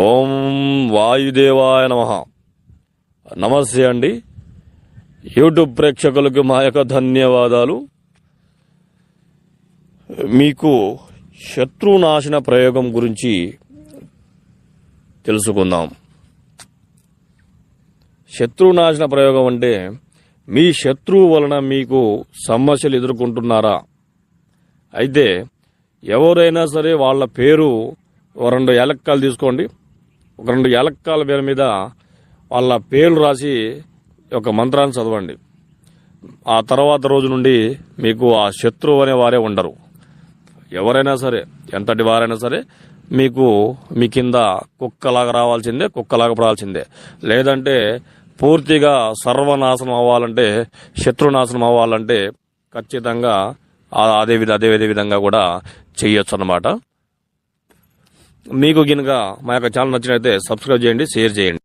ఓం వాయుదేవాయ నమ. నమస్తే అండి. యూట్యూబ్ ప్రేక్షకులకు మా యొక్క ధన్యవాదాలు. మీకు శత్రునాశన ప్రయోగం గురించి తెలుసుకుందాం. శత్రునాశన ప్రయోగం అంటే మీ శత్రువు వలన మీకు సమస్యలు ఎదుర్కొంటున్నారా? అయితే ఎవరైనా సరే వాళ్ళ పేరు రెండు ఎలక్కలు తీసుకోండి. ఒక రెండు ఏలక్కాల పేరు మీద వాళ్ళ పేర్లు రాసి ఒక మంత్రాన్ని చదవండి. ఆ తర్వాత రోజు నుండి మీకు ఆ శత్రువు అనే వారే ఉండరు. ఎవరైనా సరే ఎంతటి వారైనా సరే మీకు మీ కింద కుక్కలాగా రావాల్సిందే కుక్కలాగా పడాల్సిందే. లేదంటే పూర్తిగా సర్వనాశనం అవ్వాలంటే శత్రునాశనం అవ్వాలంటే ఖచ్చితంగా అదే విధ అదే అదే విధంగా కూడా చేయొచ్చు అన్నమాట మీకు గినక మా యొక్క ఛానల్ నచ్చినట్లయితే సబ్స్క్రైబ్ చేయండి షేర్ చేయండి.